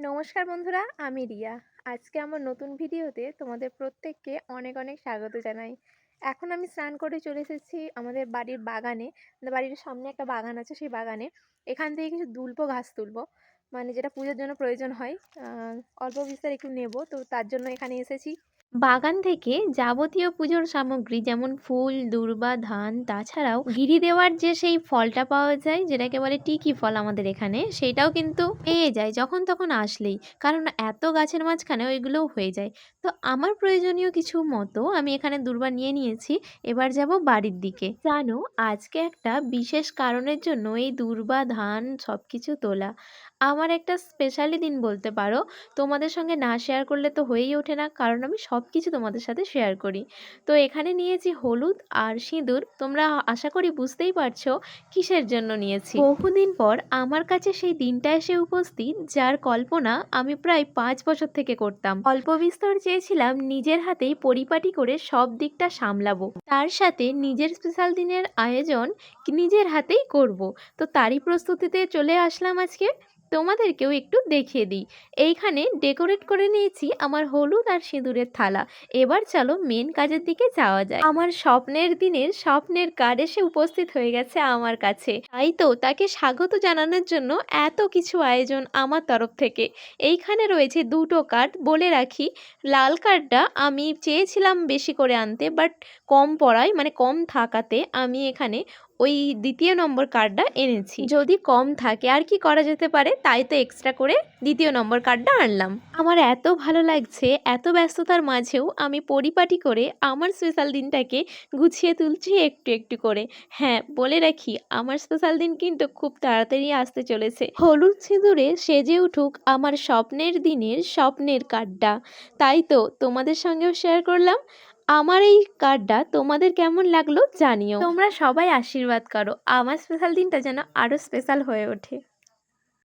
নমস্কার বন্ধুরা, আমি রিয়া। আজকে আমার নতুন ভিডিওতে তোমাদের প্রত্যেককে অনেক অনেক স্বাগত জানাই। এখন আমি স্নান করে চলে এসেছি আমাদের বাড়ির বাগানে। বাড়ির সামনে একটা বাগান আছে, সেই বাগানে। এখান থেকে কিছু দুলপো ঘাস তুলবো। মানে যেটা পুজোর জন্য প্রয়োজন হয়। অল্প বিস্তার একটু নেব। তো তার জন্য এখানে এসেছি। বাগান থেকে যাবতীয় পুজোর সামগ্রী যেমন ফুল, দূর্বা, ধান, তাছাড়াও গিরি দেওয়ার যে সেই ফলটা পাওয়া যায় যেটাকে বলে টিকি ফল আমাদের এখানে, সেটাও কিন্তু পেয়ে যায় যখন তখন আসলেই। কারণ এত গাছের মাঝখানে ওইগুলোও হয়ে যায়। তো আমার প্রয়োজনীয় কিছু মতো আমি এখানে দূর্বা নিয়ে নিয়েছি, এবার যাব বাড়ির দিকে। জানো, আজকে একটা বিশেষ কারণের জন্য এই দূর্বা, ধান সব কিছু তোলা। আমার একটা স্পেশালি দিন বলতে পারো, তোমাদের সঙ্গে না শেয়ার করলে তো হয়েই ওঠে না, কারণ আমি সব কিছু তোমাদের সাথে শেয়ার করি। তো এখানে নিয়েছি হলুদ আর সিঁদুর। তোমরা আশা করি বুঝতেই পারছ কিসের জন্য নিয়েছি। বহুদিন পর আমার কাছে সেই দিনটা এসে উপস্থিত, যার কল্পনা আমি প্রায় পাঁচ বছর থেকে করতাম। অল্প বিস্তর চেয়েছিলাম নিজের হাতেই পরিপাটি করে সব দিকটা সামলাবো। তার সাথে নিজের স্পেশাল দিনের আয়োজন নিজের হাতেই করব। তো তারই প্রস্তুতিতে চলে আসলাম আজকে। তোমাদেরকেও একটু দেখিয়ে দিই। এইখানে ডেকোরেট করে নিয়েছি আমার হলুদ আর সিঁদুরের থালা। এবার চলো মেন কাজের দিকে যাওয়া যায় আমার স্বপ্নের দিনের স্বপ্নের কার্ড এসে উপস্থিত হয়ে গেছে আমার কাছে। তাই তো তাকে স্বাগত জানানোর জন্য এত কিছু আয়োজন আমার তরফ থেকে। এইখানে রয়েছে দুটো কার্ড বলে রাখি। লাল কার্ডটা আমি চেয়েছিলাম বেশি করে আনতে, বাট কম পড়ায় মানে কম থাকাতে আমি এখানে ওই দ্বিতীয় নম্বর কার্ডটা এনেছি। যদি কম থাকে, আর কি করা যেতে পারে? তাই তো এক্সট্রা করে দ্বিতীয় নম্বর কার্ডটা আনলাম। আমার এত ভালো লাগছে, এত ব্যস্ততার মাঝেও আমি পরিপাটি করে আমার স্পেশাল দিনটাকে গুছিয়ে তুলছি একটু একটু করে। হ্যাঁ বলে রাখি, আমার স্পেশাল দিন কিন্তু খুব তাড়াতাড়ি আসতে চলেছে। হলুদ সিঁদুরে সেজে উঠুক আমার স্বপ্নের দিনের স্বপ্নের কার্ডটা তাই তো তোমাদের সঙ্গেও শেয়ার করলাম। আমার এই কার্ডটা তোমাদের কেমন লাগল জানিও। তোমরা সবাই আশীর্বাদ করো। আমার স্পেশাল দিনটা যেন আরও স্পেশাল হয়ে ওঠে।